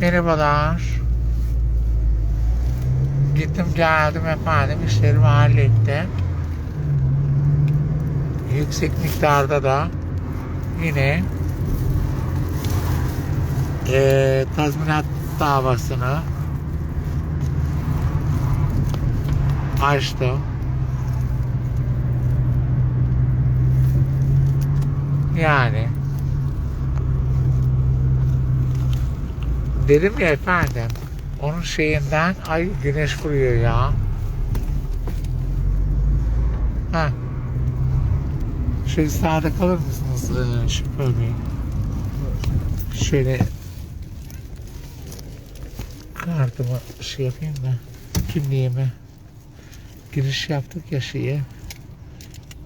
Merhabalar. Gittim geldim efendim işlerimi hallettim. Yüksek miktarda da yine eee tazminat davasını açtım. Yani dedim ya efendim onun şeyinden ay güneş vuruyor ya. Ha. Şöyle sağda kalır mısınız ee, şoför bey? Şöyle kartımı şey yapayım da kimliğimi giriş yaptık ya şeye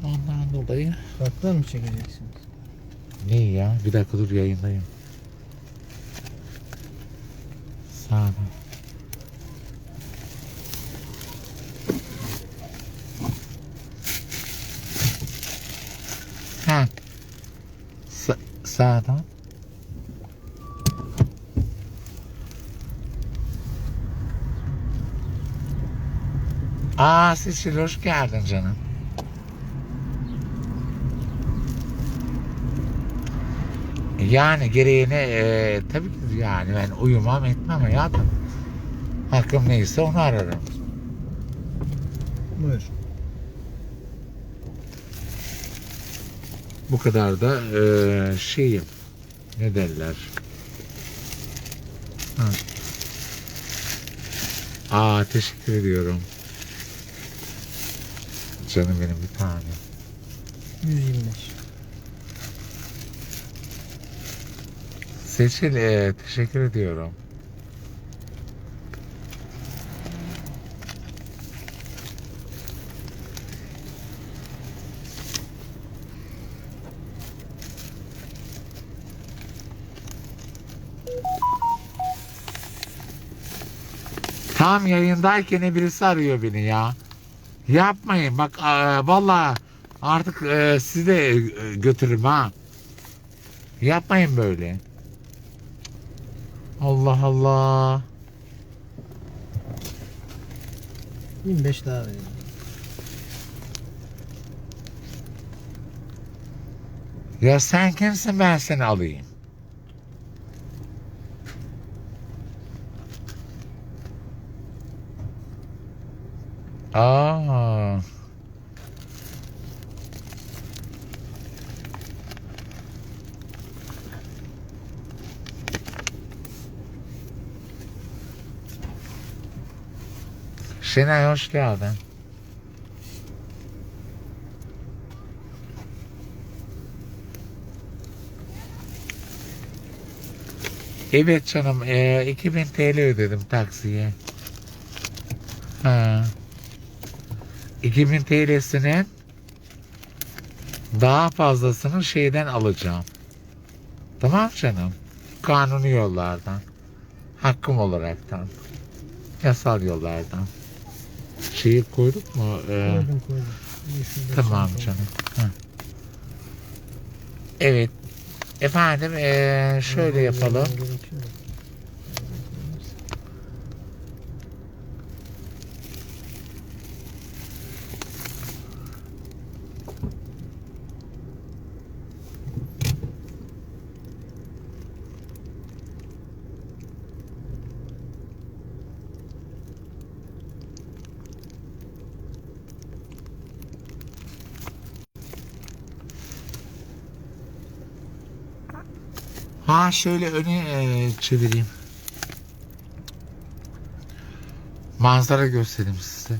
ondan dolayı Kartlar mı çekeceksiniz? ne ya bir dakika dur yayındayım sağda ha. Sa sağdan. Aa Seçil hoş geldin canım. Yani gereğini e, tabii ki yani ben uyumam etmem hayatım. Hakkım neyse onu ararım. Buyur. Bu kadar da e, şeyim. Ne derler? Ha. Aa teşekkür ediyorum. Canım benim bir tane. 125. Seçil e, teşekkür ediyorum. Tam yayındayken birisi arıyor beni ya. Yapmayın bak e, valla artık e, sizi de e, götürürüm ha. Yapmayın böyle. Allah Allah. 25 daha vereyim. Ya sen kimsin ben seni alayım. Aa. Şenay hoş geldin. Evet canım, e, 2000 TL ödedim taksiye. Ha. 2000 TL'sinin daha fazlasını şeyden alacağım. Tamam canım. Kanuni yollardan. Hakkım olaraktan. Yasal yollardan. Şeyi koyduk mu? Ee, Koydum koydum. 105 Tamam canım. Heh. Evet. Efendim eee, şöyle yapalım. Ha şöyle öne eee, çevireyim. Manzara göstereyim size.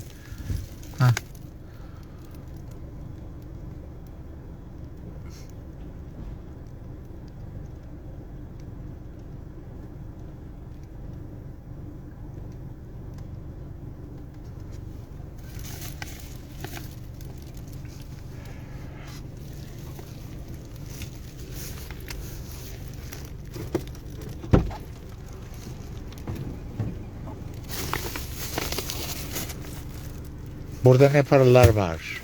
Burada ne paralar var.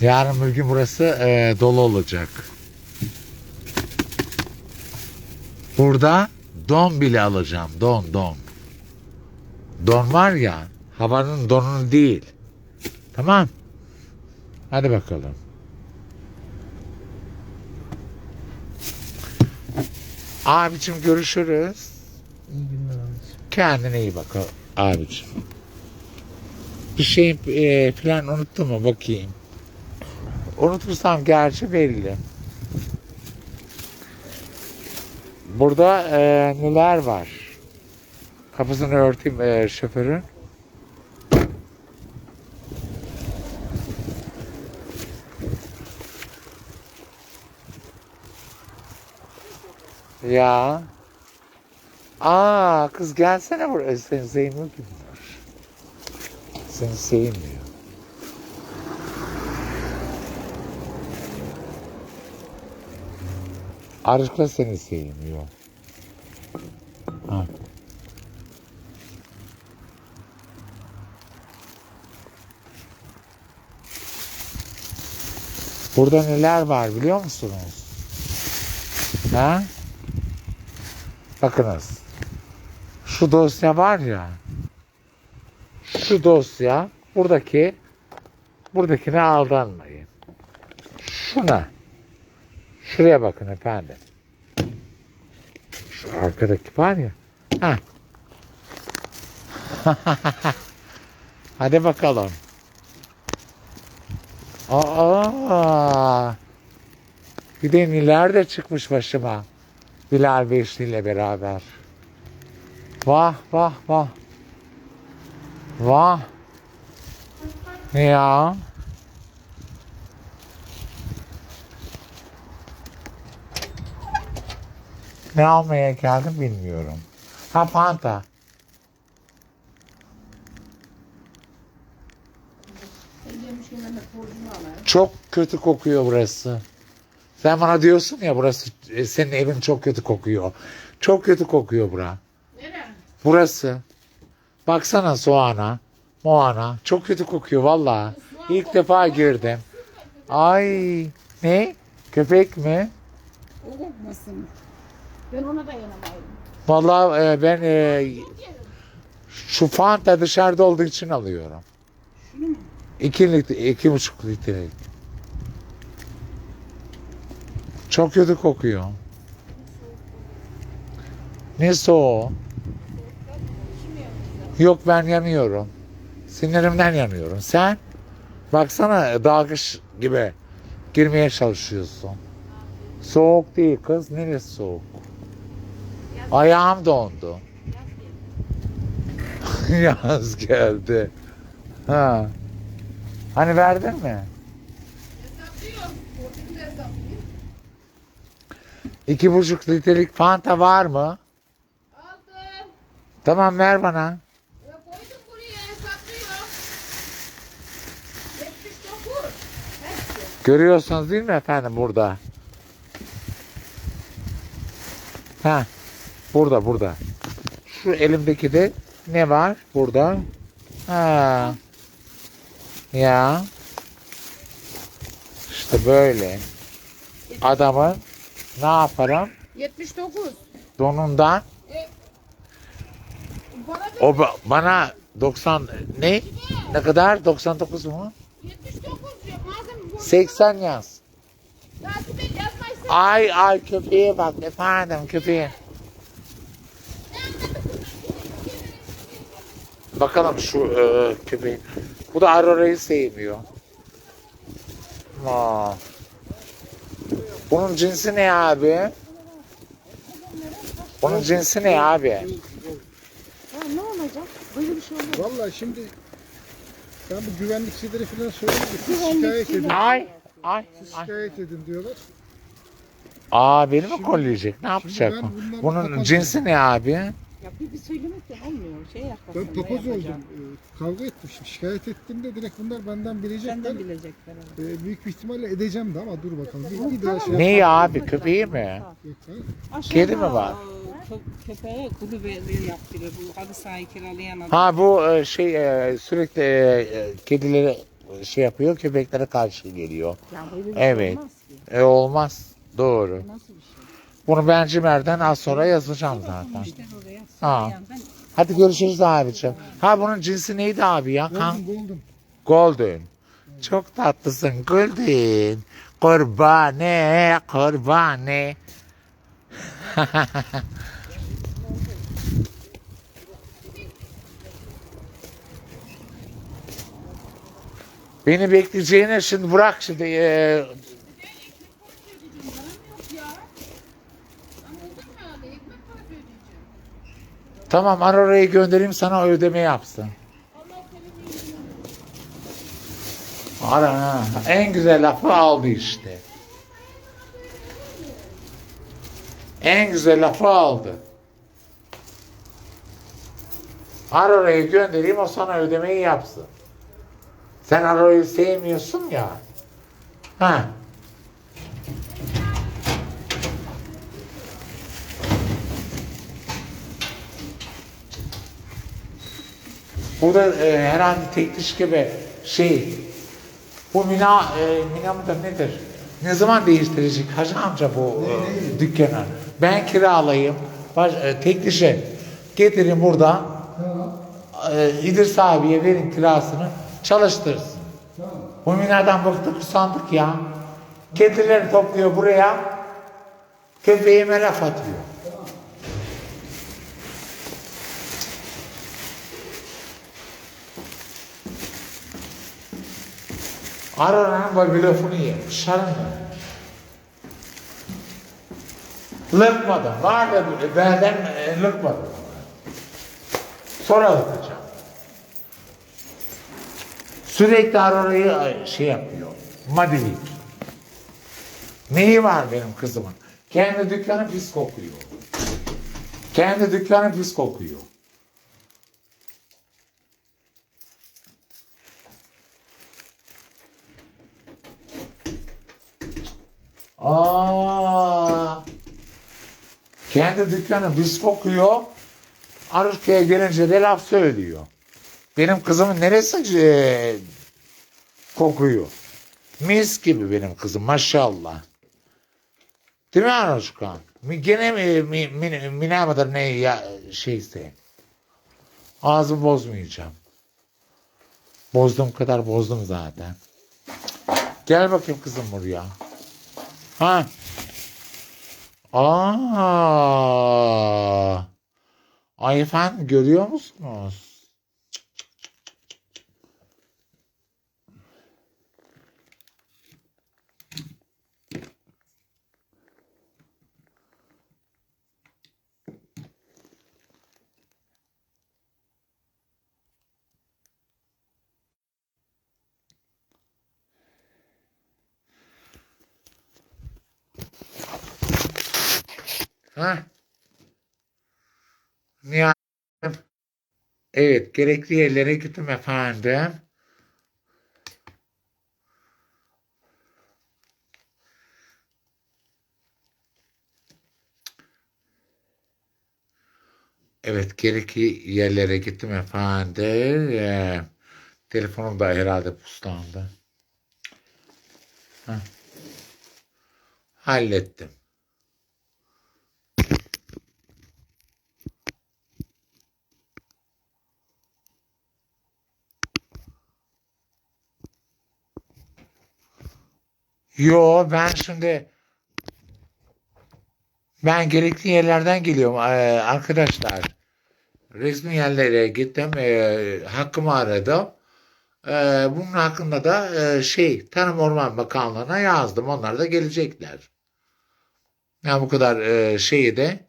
Yarın bir gün burası e, dolu olacak. Burada Don bile alacağım. Don don. Don var ya. Havanın donunu değil. Tamam. Hadi bakalım. Abicim görüşürüz. İyi günler abicim. Kendine iyi bak abicim. Bir şey e, falan unuttun mu bakayım. Unutursam gerçi belli. Burada e, neler var? Kapısını örteyim e, şoförün. Ya. Aa kız gelsene buraya. Sevmiyor ki bunlar. Seni sevmiyor. Arıkla seni sevmiyor. Ha. Burada neler var biliyor musunuz? Ha? Bakınız. Şu dosya var ya. Şu dosya buradaki buradakine aldanmayın. Şuna. Şuraya bakın efendim. Şu arkadaki var ya. Ha. Hadi bakalım. Aa. Bir de neler de çıkmış başıma. Bilal Beşli ile beraber. Vah vah vah. Vah. Ya. Ne almaya geldim bilmiyorum. Ha Fanta. Çok kötü kokuyor burası. Sen bana diyorsun ya burası e, senin evin çok kötü kokuyor. Çok kötü kokuyor bura. Nere? Burası. Baksana soğana. Moana. Çok kötü kokuyor valla. İlk defa girdim. Ay ne? Köpek mi? O kokmasın. Ben ona dayanamaydım. Vallahi e, ben e, şu Fanta dışarıda olduğu için alıyorum. Şunu mu? İki, litre, iki buçuk litrelik. Çok kötü kokuyor. Ne soğuğu? Yok ben yanıyorum. Sinirimden yanıyorum. Sen? Baksana dalgıç gibi girmeye çalışıyorsun. Soğuk değil kız. Neresi soğuk? Ayağım dondu. Yaz geldi. Ha. Hani verdin mi? İki buçuk litrelik Fanta var mı? Aldım. Tamam ver bana. E, koydum buraya hesaplıyor. 79. Hepsi. Görüyorsunuz değil mi efendim burada? Ha, burada burada. Şu elimdeki de ne var burada? Ha. Ya. İşte böyle. Adamın ne yaparım? 79. Donundan Bana bir o ba- bana 90 ne? Ne kadar? 99 mu? 79 diyor. Malzeme bu. 80 yaz. Ay ay köpeğe bak efendim köpeğe. Bakalım şu e, köpeği. Bu da Aurora'yı sevmiyor. Aa. Bunun cinsi ne abi? Bunun cinsi ne abi? Ya ne olacak? Böyle bir şey olur. Valla şimdi ben bu güvenlikçileri falan söyledim. Siz şikayet edin. Ay ay Siz ay. şikayet edin diyorlar. Aa beni mi kolleyecek? Ne yapacak? ben bu? bunları Bunun cinsi ne abi? Ya bir, bir söylemekle olmuyor. Şey. Ben papaz oldum. Ee, kavga etmişim. Şikayet ettiğimde direkt bunlar benden bilecekler. Senden bilecekler. evet. Ee, büyük bir ihtimalle edeceğim de ama dur bakalım. Bir, bir daha şey Ne ya abi köpeği mi? Yok, ha? Aşağıda Kedi mi var? kö- köpeğe kulübe yaptırıyor. Bu halı sahayı kiralayan adam. Ha bu e, şey e, sürekli e, e, kedileri şey yapıyor köpeklere karşı geliyor. Ya böyle bir Evet. şey olmaz ki. E olmaz. Doğru. Nasıl bir şey? Bunu ben Cimer'den az sonra yazacağım zaten. İşte oraya. Ha. Yani ben Hadi görüşürüz abicim. Ha bunun cinsi neydi abi ya? Buldum buldum. Golden. Çok tatlısın Golden. Kurbane, kurbane. Beni bekleyeceğine şimdi bırak şimdi. e, tamam Arora'yı göndereyim sana ödeme yapsın. Ara en güzel lafı aldı işte. En güzel lafı aldı. Arora'yı göndereyim o sana ödemeyi yapsın. Sen Arora'yı sevmiyorsun ya. Ha. Burada e, herhalde tek diş gibi şey bu Mina, e, Mina mıdır nedir? Ne zaman değiştirecek Hacı amca bu e, dükkanı? Ben kiralayayım. Baş, e, tek dişe getirin burada. E, İdris abiye verin kirasını. Çalıştırsın. Bu Mina'dan bıktık usandık ya. Kedileri topluyor buraya. Köpeğime laf atıyor. Aranan bir lafını yemiş. Şarın Lıkmadım. Var da benden e, lıkmadım. Sonra lıkacağım. Sürekli Arora'yı şey yapıyor. Madilik. Neyi var benim kızımın? Kendi dükkanı pis kokuyor. Kendi dükkanı pis kokuyor. Kendi dükkanı pis kokuyor. Arıskaya gelince de laf söylüyor. Benim kızımın neresi e, kokuyor? Mis gibi benim kızım maşallah. Değil mi Aruşka? Mi- Gene mi, mi, mi, Mina mıdır ne ya, şeyse. Ağzımı bozmayacağım. Bozduğum kadar bozdum zaten. Gel bakayım kızım buraya. Ha. Aa. Ay efendim görüyor musunuz? Ha? Nihayet. Evet, gerekli yerlere gittim efendim. Evet, gerekli yerlere gittim efendim. Ee, telefonum da herhalde puslandı. Heh. Hallettim. Yo ben şimdi ben gerekli yerlerden geliyorum Ee, arkadaşlar. Resmi yerlere gittim. ee, hakkımı aradım. Ee, bunun hakkında da ee, şey Tarım Orman Bakanlığı'na yazdım. Onlar da gelecekler. Yani bu kadar ee, şeyi de